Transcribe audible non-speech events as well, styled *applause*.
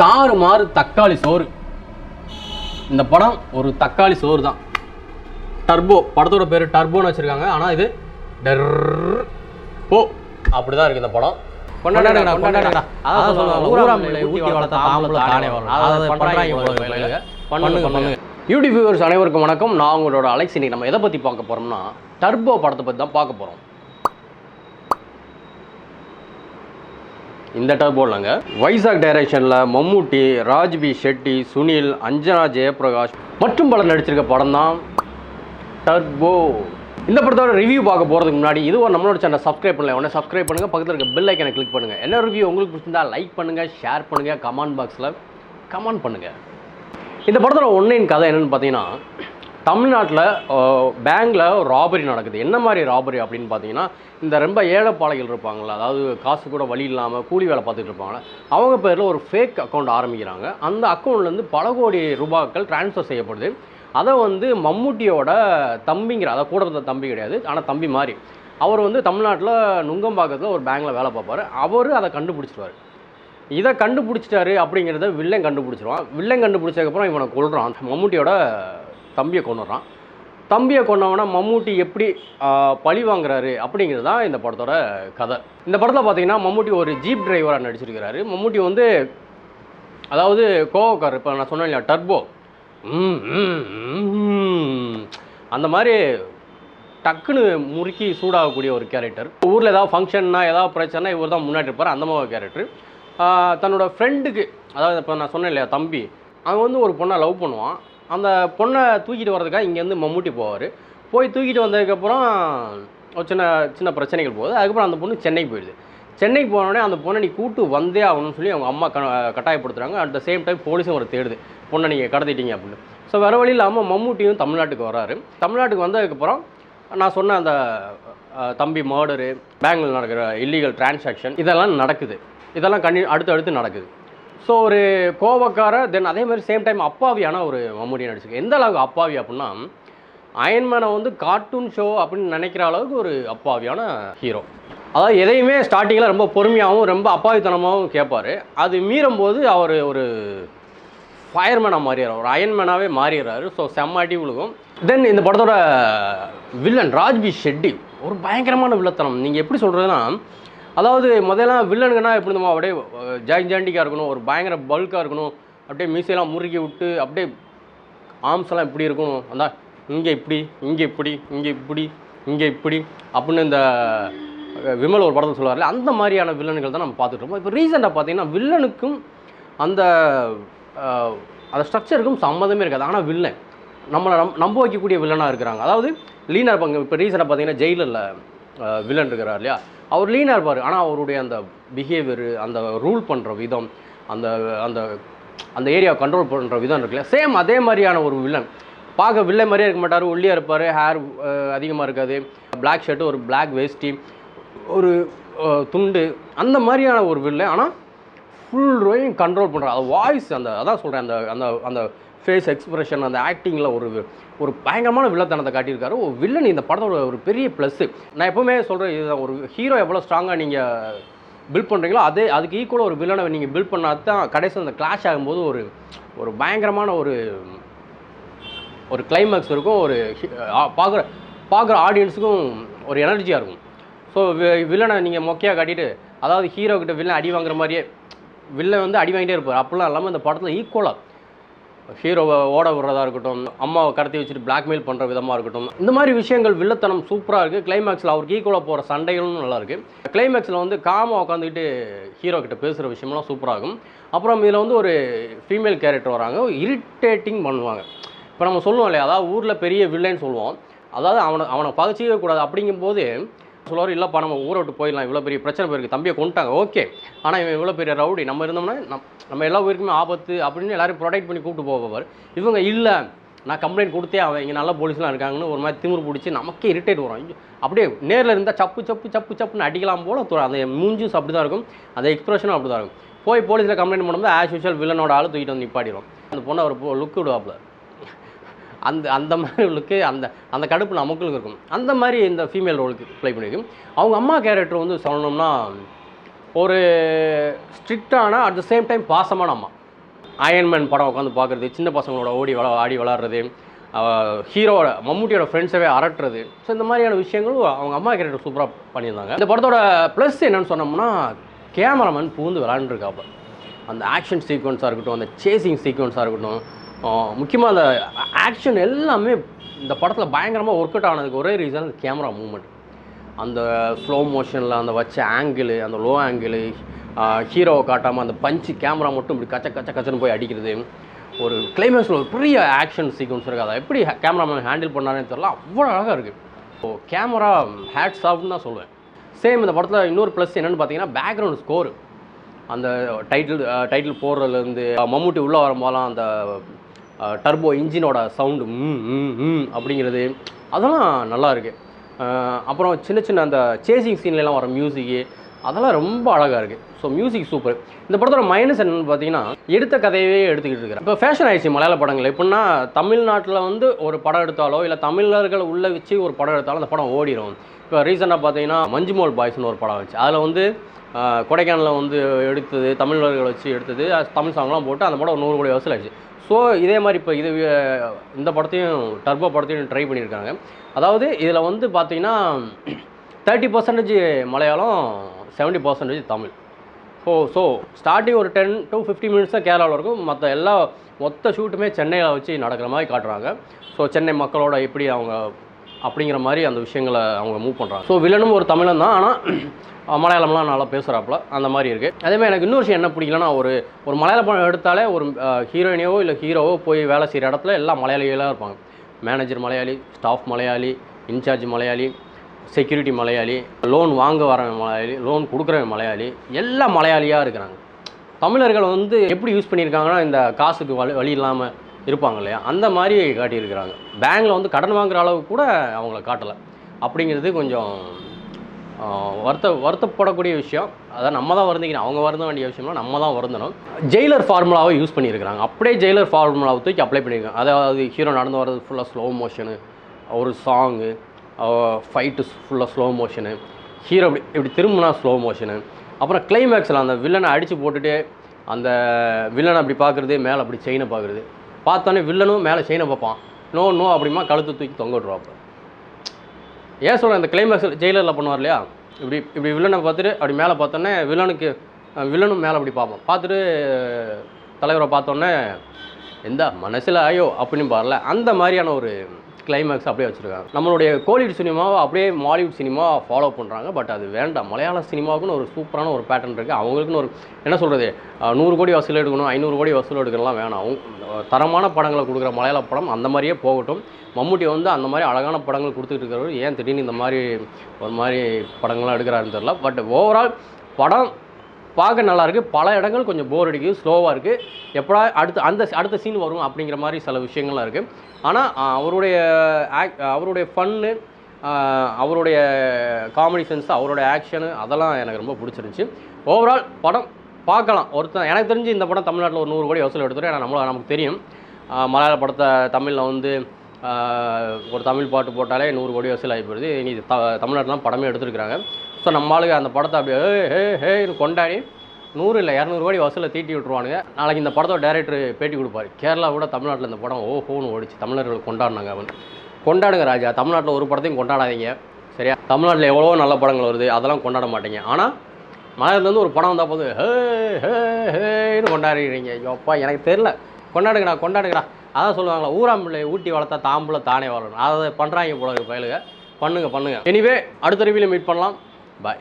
தாறு மாறு தக்காளி சோறு. இந்த படம் ஒரு தக்காளி சோறு தான். டர்போ படத்தோட பேர் டர்போன்னு வச்சிருக்காங்க. ஆனால் இது டர் போ. இந்த படம். அதான் சொல்லுவாங்க, ஊராம் ஊட்டி வளர்த்த பாம்புல தானே. அதை பண்றாங்க போல பயலுக. பண்ணுங்க பண்ணுங்க யூடியூப் வியூவர்ஸ் அனைவருக்கும் வணக்கம். நான் உங்களோட அலெக்ஸ். இன்னைக்கு நம்ம எதை பற்றி பார்க்க போகிறோம்னா டர்போ படத்தை பற்றி தான் பார்க்க போகிறோம் இந்த டர்போ போடலாங்க. வைசாக் டைரக்ஷனில் மம்மூட்டி ராஜ்பி ஷெட்டி சுனில் அஞ்சனா ஜெயபிரகாஷ் மற்றும் பலர் நடிச்சிருக்க படம் தான் டர்போ இந்த படத்தோட ரிவ்யூ பார்க்க போகிறதுக்கு முன்னாடி இதுவும் நம்மளோட சேனல் சப்ஸ்கிரைப் பண்ணல. உடனே சப்ஸ்கிரைப் பண்ணுங்கள் பக்கத்தில் இருக்க பெல் ஐக்கனை கிளிக் பண்ணுங்கள் என்ன ரிவ்யூ உங்களுக்கு பிடிச்சிருந்தா லைக் பண்ணுங்கள் ஷேர் பண்ணுங்கள் கமெண்ட் பாக்ஸில் கமெண்ட் பண்ணுங்கள் இந்த படத்தோட ஒன்லைன் கதை என்னென்னு பார்த்தீங்கன்னா தமிழ்நாட்டில் பேங்க்கில் ராபரி நடக்குது. என்ன மாதிரி ராபரி அப்படின்னு பார்த்தீங்கன்னா இந்த ரொம்ப ஏழைப்பாளைகள் இருப்பாங்களா அதாவது காசு கூட வழி இல்லாமல் கூலி வேலை பார்த்துட்டு இருப்பாங்களா அவங்க பேரில் ஒரு ஃபேக் அக்கௌண்ட் ஆரம்பிக்கிறாங்க. அந்த அக்கௌண்ட்லேருந்து பல கோடி ரூபாய்கள் ட்ரான்ஸ்ஃபர் செய்யப்படுது. அதை வந்து மம்முட்டியோட தம்பிங்கிற அதை கூட இருந்த தம்பி கிடையாது ஆனால் தம்பி மாதிரி. அவர் வந்து தமிழ்நாட்டில் நுங்கம்பாக்கத்தில் ஒரு பேங்கில் வேலை பார்ப்பார். அவர் அதை கண்டுபிடிச்சிருவார். இதை கண்டுபிடிச்சிட்டாரு அப்படிங்கிறத வில்லன் கண்டுபிடிச்சிருவான். வில்லன் கண்டுபிடிச்சதுக்கப்புறம் இவனை கொள்கிறான் மம்முட்டியோட தம்பியை கொண்டுறான் தம்பியை கொண்டவனா மம்மூட்டி எப்படி பழி வாங்குறாரு அப்படிங்கிறது தான் இந்த படத்தோட கதை. இந்த படத்தில் பார்த்தீங்கன்னா மம்மூட்டி ஒரு ஜீப் டிரைவராக நடிச்சிருக்கிறாரு. மம்மூட்டி வந்து அதாவது கோவக்கார் இப்போ நான் சொன்னேன் இல்லையா டர்போ அந்த மாதிரி டக்குன்னு முறுக்கி சூடாகக்கூடிய ஒரு கேரக்டர் ஊரில் ஏதாவது ஃபங்க்ஷன்னா ஏதாவது பிரச்சனை இவர் தான் முன்னாடி இருப்பார். அந்த மாதிரி கேரக்டர் தன்னோட ஃப்ரெண்டுக்கு அதாவது இப்போ நான் சொன்னேன் இல்லையா தம்பி. அவன் வந்து ஒரு பொண்ணை லவ் பண்ணுவான். அந்த பொண்ணை தூக்கிட்டு வர்றதுக்காக இங்கேருந்து மம்முட்டி போவார். போய் தூக்கிட்டு வந்ததுக்கப்புறம் ஒரு சின்ன சின்ன பிரச்சனைகள் போகுது. அதுக்கப்புறம் அந்த பொண்ணு சென்னைக்கு போயிடுது. சென்னைக்கு போனோடனே அந்த பொண்ணை நீ கூட்டு வந்தே ஆகணும்னு சொல்லி அவங்க அம்மா க கட்டாயப்படுத்துகிறாங்க அட் த சேம் டைம் போலீஸும் ஒரு தேடுது. பொண்ணை நீங்கள் கடத்திட்டீங்க அப்படின்னு. ஸோ வேறு வழி இல்லாமல் மம்மூட்டியும் தமிழ்நாட்டுக்கு வராரு தமிழ்நாட்டுக்கு வந்ததுக்கப்புறம் நான் சொன்ன அந்த தம்பி மர்டரு பேங்கில் நடக்கிற இல்லீகல் டிரான்சாக்ஷன் இதெல்லாம் நடக்குது. இதெல்லாம் கண்டி அடுத்து அடுத்து நடக்குது. ஸோ ஒரு கோபக்கார தென் அதே மாதிரி சேம் டைம் அப்பாவியான ஒரு மம்முடி நடிச்சிருக்கு. எந்த அளவுக்கு அப்பாவி அப்படின்னா அயன்மேனை வந்து கார்ட்டூன் ஷோ அப்படின்னு நினைக்கிற அளவுக்கு ஒரு அப்பாவியான ஹீரோ அதாவது எதையுமே ஸ்டார்டிங்கில் ரொம்ப பொறுமையாகவும் ரொம்ப அப்பாவித்தனமாகவும் கேட்பார் அது மீறும் போது அவர் ஒரு ஃபயர்மேனாக மாறிடுறார். ஒரு அயன்மேனாகவே மாறிடுறாரு. ஸோ செம்மாட்டி விழுகும் தென் இந்த படத்தோட வில்லன் ராஜ்பி ஷெட்டி ஒரு பயங்கரமான வில்லத்தனம். நீங்கள் எப்படி சொல்கிறதுனா அதாவது முதல்ல வில்லனுங்கன்னா எப்படி நம்ம அப்படியே ஜாயின் ஜாண்டிக்காக இருக்கணும் ஒரு பயங்கர பல்காக இருக்கணும் அப்படியே மீசையெல்லாம் முறுக்கி விட்டு அப்படியே ஆர்ம்ஸ் எல்லாம் இப்படி இருக்கணும். அந்த இங்கே இப்படி இங்கே இப்படி இங்கே இப்படி இங்கே இப்படி அப்படின்னு இந்த விமல் ஒரு படத்தை சொல்லுவார்ல அந்த மாதிரியான வில்லன்கள் தான் நம்ம பார்த்துட்டு இருக்கோம். இப்போ ரீசெண்டாக பார்த்தீங்கன்னா வில்லனுக்கும் அந்த அந்த ஸ்ட்ரக்சருக்கும் சம்மந்தமே இருக்காது. ஆனால் வில்லன் நம்மளை நம் நம்ப வைக்கக்கூடிய வில்லனாக இருக்கிறாங்க. அதாவது லீனாக இருப்பாங்க இப்போ ரீசெண்டாக பார்த்தீங்கன்னா ஜெயிலரில் வில்லன் இருக்கிறார் இல்லையா? அவர் லீனாக இருப்பார். ஆனால் அவருடைய அந்த பிஹேவியர் அந்த ரூல் பண்ணுற விதம் அந்த அந்த அந்த ஏரியாவை கண்ட்ரோல் பண்ணுற விதம் இருக்குல்ல? சேம் அதே மாதிரியான ஒரு வில்லன் பார்க்க வில்லை மாதிரியே இருக்க மாட்டார். ஒல்லியாக இருப்பார். ஹேர் அதிகமாக இருக்காது. பிளாக் ஷர்ட்டு ஒரு பிளாக் வேஷ்டி ஒரு துண்டு அந்த மாதிரியான ஒரு வில்லை ஆனால் ஃபுல் ரோயும் கண்ட்ரோல் பண்ணுற அது வாய்ஸ் அந்த அதான் சொல்கிறேன் அந்த அந்த அந்த ஃபேஸ் எக்ஸ்ப்ரெஷன் அந்த ஆக்டிங்கில் ஒரு ஒரு பயங்கரமான வில்லத்தனத்தை காட்டியிருக்காரு. ஒரு வில்லன் இந்த படத்தோட ஒரு பெரிய ப்ளஸ்ஸு நான் எப்போவுமே சொல்கிறேன் இதுதான் ஒரு ஹீரோ எவ்வளோ ஸ்ட்ராங்காக நீங்கள் பில்ட் பண்ணுறீங்களோ அதே அதுக்கு ஈக்குவலாக ஒரு வில்லனை நீங்கள் பில்ட் பண்ணால் தான் கடைசி அந்த கிளாஷ் ஆகும்போது ஒரு ஒரு பயங்கரமான ஒரு ஒரு கிளைமேக்ஸ் இருக்கும். ஒரு பார்க்குற பார்க்குற ஆடியன்ஸுக்கும் ஒரு எனர்ஜியாக இருக்கும். ஸோ வில்லனை நீங்கள் மொக்கையாக காட்டிட்டு அதாவது ஹீரோ கிட்ட வில்லன் அடி வாங்குற மாதிரியே வில்லன் வந்து அடி வாங்கிட்டே இருப்பார். அப்படிலாம் இல்லாமல் இந்த படத்தில் ஈக்குவலாக ஹீரோவை ஓட விடுறதா இருக்கட்டும் அம்மாவை கடத்தி வச்சுட்டு பிளாக்மெயில் பண்ணுற விதமாக இருக்கட்டும் இந்த மாதிரி விஷயங்கள் வில்லத்தனம் சூப்பராக இருக்குது கிளைமேக்ஸில் அவருக்கு ஈக்குவலாக போகிற சண்டைகளும் நல்லாயிருக்கு கிளைமேக்ஸில் வந்து காமாக உட்காந்துக்கிட்டு ஹீரோ கிட்ட பேசுகிற விஷயம்லாம் சூப்பராக இருக்கும். அப்புறம் இதில் வந்து ஒரு ஃபீமேல் கேரக்டர் வராங்க. இரிட்டேட்டிங் பண்ணுவாங்க. இப்போ நம்ம சொல்லுவோம் இல்லையா? அதாவது ஊரில் பெரிய வில்லன்னு சொல்லுவோம். அதாவது அவனை அவனை பகச்சிக்கவே கூடாது. அப்படிங்கும்போது சொல்லுவார் இல்லைப்பா நம்ம ஊரை விட்டு போயிடலாம். இவ்வளோ பெரிய பிரச்சனை போயிருக்கு. தம்பியை கொண்டுட்டாங்க ஓகே. ஆனால் இவன் இவ்வளோ பெரிய ரவுடி. நம்ம இருந்தோம்னா நம் நம்ம எல்லா உயிருக்குமே ஆபத்து அப்படின்னு எல்லாரும் ப்ரொடெக்ட் பண்ணி கூப்பிட்டு போவார். இவங்க இல்லை நான் கம்ப்ளைண்ட் கொடுத்தே அவன் இங்கே நல்ல போலீஸ்லாம் இருக்காங்கன்னு ஒரு மாதிரி திமிரு பிடிச்சி நமக்கே இரிட்டேட் வரும். அப்படியே நேரில் இருந்தால் சப்பு சப்பு சப்பு சப்புன்னு அடிக்கலாம் போல அந்த மூஞ்சுஸ் அப்படி தான் இருக்கும். அந்த எக்ஸ்பிரஷனும் அப்படி தான் இருக்கும். போய் போலீஸில் கம்ப்ளைண்ட் பண்ணும்போது ஆஸ் யூஷுவல் வில்லனோட ஆள் தூக்கிட்டு வந்து நிப்பாடிடும் அந்த பொண்ணை ஒரு லுக் விடுவாப்பில். அந்த அந்த மாதிரி அந்த அந்த கடுப்பு நமக்குள்ள இருக்கும். அந்த மாதிரி இந்த ஃபீமேல் ரோலுக்கு ப்ளே பண்ணியிருக்கும் அவங்க அம்மா கேரக்டர் வந்து சொல்லணும்னா ஒரு ஸ்ட்ரிக்டான அட் த சேம் டைம் பாசமான அம்மா. அயன்மேன் படம் உட்காந்து பார்க்குறது சின்ன பசங்களோட ஓடி விளா ஆடி விளாட்றது ஹீரோவோட மம்முட்டியோட ஃப்ரெண்ட்ஸவே அரட்டுறது. ஸோ இந்த மாதிரியான விஷயங்களும் அவங்க அம்மா கேரக்டர் சூப்பராக பண்ணியிருந்தாங்க. இந்த படத்தோட ப்ளஸ் என்னென்னு சொன்னோம்னா கேமராமேன் பூந்து விளாண்டுருக்காப்ப அந்த ஆக்ஷன் சீக்வன்ஸாக இருக்கட்டும் அந்த சேசிங் சீக்வன்ஸாக இருக்கட்டும் முக்கியமாக அந்த ஆக்ஷன் எல்லாமே இந்த படத்தில் பயங்கரமாக ஒர்க் அவுட் ஆனதுக்கு ஒரே ரீசன் அந்த கேமரா மூமெண்ட் அந்த ஸ்லோ மோஷனில் அந்த வச்ச ஆங்கிள் அந்த லோ ஆங்கிள் ஹீரோவை காட்டாமல் அந்த பஞ்சு கேமரா மட்டும் இப்படி கச்ச கச்ச கச்சன்னு போய் அடிக்கிறது. ஒரு கிளைமேக்ஸில் ஒரு பெரிய ஆக்ஷன் சீக்வன்ஸ் இருக்குது அதை எப்படி கேமராமேன் ஹேண்டில் பண்ணாருன்னு தெரியல. அவ்வளோ அழகாக இருக்குது ஸோ கேமரா ஹேட்ஸ் ஆஃப்னு தான் சொல்லுவேன் சேம் இந்த படத்தில் இன்னொரு ப்ளஸ் என்னென்னு பார்த்தீங்கன்னா பேக்ரவுண்ட் ஸ்கோர் அந்த டைட்டில் டைட்டில் போடுறதுலேருந்து மம்முட்டி உள்ளே வரும்போதெல்லாம் அந்த டர்போ இன்ஜினோட சவுண்டு ம் ம் ம் அப்படிங்கிறது அதெல்லாம் நல்லா இருக்குது அப்புறம் சின்ன சின்ன அந்த சேசிங் சீன்லலாம் வர மியூசிக்கு அதெல்லாம் ரொம்ப அழகாக இருக்குது ஸோ மியூசிக் சூப்பர் இந்த படத்தோட மைனஸ் என்னென்னு பார்த்தீங்கன்னா எடுத்த கதையவே எடுத்துக்கிட்டு இருக்கிறேன். இப்போ ஃபேஷன் ஆயிடுச்சு மலையாள படங்கள் எப்படின்னா தமிழ்நாட்டில் வந்து ஒரு படம் எடுத்தாலோ இல்லை தமிழர்கள் உள்ளே வச்சு ஒரு படம் எடுத்தாலும் அந்த படம் ஓடிடும் இப்போ ரீசெண்டாக பார்த்தீங்கன்னா மஞ்சுமோல் பாய்ஸ்னு ஒரு படம் வச்சு அதில் வந்து கொடைக்கானலில் வந்து எடுத்தது தமிழர்கள் வச்சு எடுத்தது அது தமிழ் சாங்லாம் போட்டு அந்த படம் நூறு கோடி வசூல் ஆயிடுச்சு. ஸோ இதே மாதிரி இப்போ இது இந்த படத்தையும் டர்போ படத்தையும் ட்ரை பண்ணியிருக்காங்க. அதாவது இதில் வந்து பார்த்தீங்கன்னா thirty percentage Malayalam seventy percentage Tamil. So so starting ஒரு டென் டு ஃபிஃப்டி மினிட்ஸ் தான் கேரளாவில் இருக்கும். மற்ற எல்லா மொத்த ஷூட்டுமே சென்னையில் வச்சு நடக்கிற மாதிரி காட்டுறாங்க. ஸோ சென்னை மக்களோட எப்படி அவங்க அப்படிங்கிற மாதிரி அந்த விஷயங்களை அவங்க மூவ் பண்ணுறாங்க ஸோ வில்லனும் ஒரு தமிழன் தான். ஆனால் *clears throat* மலையாளம்லாம் நல்லா பேசுகிறாப்புல அந்த மாதிரி இருக்குது அதேமாதிரி எனக்கு இன்னொரு விஷயம் என்ன பிடிக்கலன்னா ஒரு ஒரு மலையாள படம் எடுத்தாலே ஒரு ஹீரோயினியோ இல்லை ஹீரோவோ போய் வேலை செய்கிற இடத்துல எல்லாம் மலையாளிகளாக இருப்பாங்க. Manager Malayali staff Malayali incharge Malayali security Malayali loan வாங்க வரவன் மலையாளி லோன் கொடுக்குறவன் மலையாளி எல்லாம் மலையாளியாக இருக்கிறாங்க. தமிழர்கள் வந்து எப்படி யூஸ் பண்ணியிருக்காங்கன்னா இந்த காசுக்கு வழி வழி இல்லாமல் இருப்பாங்க இல்லையா? அந்த மாதிரி காட்டியிருக்கிறாங்க. பேங்கில் வந்து கடன் வாங்குற அளவுக்கு கூட அவங்கள காட்டலை. அப்படிங்கிறது கொஞ்சம் வருத்த வருத்தப்படக்கூடிய விஷயம். அதான் நம்ம தான் வருந்திக்கணும். அவங்க வருந்த வேண்டிய விஷயம்னா நம்ம தான் வருந்தணும். ஜெயிலர் ஃபார்முலாவை யூஸ் பண்ணியிருக்கிறாங்க. அப்படியே ஜெயிலர் ஃபார்முலாவை தூக்கி அப்ளை பண்ணியிருக்காங்க. அதாவது ஹீரோ நடந்து வர்றது ஃபுல்லாக ஸ்லோ மோஷனு ஒரு சாங்கு ஃபைட்டு ஃபுல்லாக ஸ்லோ மோஷனு ஹீரோ இப்படி இப்படி திரும்பினா ஸ்லோ மோஷனு அப்புறம் கிளைமேக்ஸில் அந்த வில்லனை அடித்து போட்டுட்டு அந்த வில்லனை அப்படி பார்க்குறது மேலே அப்படி செயினை பார்க்குறது. பார்த்தோன்னே வில்லனும் மேலே செயினை பார்ப்பான். நோ நோ அப்படிமா கழுத்து தூக்கி தொங்க விட்ருவாப்பு ஏன் சொல்கிறேன் இந்த கிளைமேக்ஸ் ஜெயிலரில் பண்ணுவார் இல்லையா? இப்படி இப்படி வில்லனை பார்த்துட்டு அப்படி மேலே பார்த்தோன்னே வில்லனுக்கு வில்லனும் மேலே அப்படி பார்ப்போம் பார்த்துட்டு தலைவரை பார்த்தோன்னே எந்த மனசில் ஆயோ? அப்படின்னு பாரல. அந்த மாதிரியான ஒரு கிளைமேக்ஸ் அப்படியே வச்சுருக்காங்க. நம்மளுடைய கோலிவுட் சினிமாவை அப்படியே மாலிவுட் சினிமா ஃபாலோ பண்ணுறாங்க பட் அது வேண்டாம். மலையாள சினிமாவுக்குன்னு ஒரு சூப்பரான ஒரு பேட்டர்ன் இருக்குது அவங்களுக்குன்னு ஒரு என்ன சொல்கிறது நூறு கோடி வசூல் எடுக்கணும் ஐநூறு கோடி வசூல் எடுக்கலாம் வேணாம். அவங்க தரமான படங்களை கொடுக்குற மலையாள படம் அந்த மாதிரியே போகட்டும். மம்முட்டி வந்து அந்த மாதிரி அழகான படங்கள் கொடுத்துட்டு இருக்கிறவர். ஏன் திடீர்னு இந்த மாதிரி ஒரு மாதிரி படங்கள்லாம் எடுக்கிறாருன்னு தெரியல. பட் ஓவரால் படம் பார்க்க நல்லாயிருக்கு பல இடங்கள் கொஞ்சம் போர் அடிக்குது ஸ்லோவாக இருக்குது எப்படா அடுத்து அந்த அடுத்த சீன் வரும் அப்படிங்கிற மாதிரி சில விஷயங்கள்லாம் இருக்குது ஆனால் அவருடைய ஆக் அவருடைய ஃபன்னு அவருடைய காமெடி சென்ஸ் அவருடைய ஆக்ஷனு அதெல்லாம் எனக்கு ரொம்ப பிடிச்சிருந்துச்சி. ஓவரால் படம் பார்க்கலாம். ஒருத்தன் எனக்கு தெரிஞ்சு இந்த படம் தமிழ்நாட்டில் ஒரு நூறு கோடி வசூல் எடுத்துரும் ஏன்னா நம்மள நமக்கு தெரியும். மலையாள படத்தை தமிழில் வந்து ஒரு தமிழ் பாட்டு போட்டாலே நூறு கோடி வசூல் ஆகி போயிடுது. இனி த தமிழ்நாட்டில் படமே எடுத்துருக்குறாங்க. ஸோ நம்ம அந்த படத்தை அப்படியே ஹே ஹே ஹேன்னு கொண்டாடி நூறு இல்லை இரநூறு கோடி வசூலில் தீட்டி விட்ருவானுங்க நாளைக்கு இந்த படத்தோட டேரக்டர் பேட்டி கொடுப்பாரு. கேரளா கூட தமிழ்நாட்டில் இந்த படம் ஓஹோன்னு ஓடிச்சு. தமிழர்கள் கொண்டாடினாங்க அவன். கொண்டாடுங்க ராஜா. தமிழ்நாட்டில் ஒரு படத்தையும் கொண்டாடாதீங்க. சரியா? தமிழ்நாட்டில் எவ்வளவோ நல்ல படங்கள் வருது. அதெல்லாம் கொண்டாட மாட்டீங்க. ஆனால் மலையிலேருந்து ஒரு படம் வந்தால் போது ஹே ஹே ஹேன்னு கொண்டாடுறீங்க. ஐயோப்பா எனக்கு தெரில கொண்டாடுங்கடா கொண்டாடுங்கடா. அதான் சொல்லுவாங்களா ஊராம்பிள்ளை ஊட்டி வளர்த்தா தாம்புல தானே வளரணும் அதை பண்ணுறாங்க போல இருக்கு பயலுங்க பண்ணுங்க பண்ணுங்க. எனிவே அடுத்த ரிவியூவில் மீட் பண்ணலாம். பாய்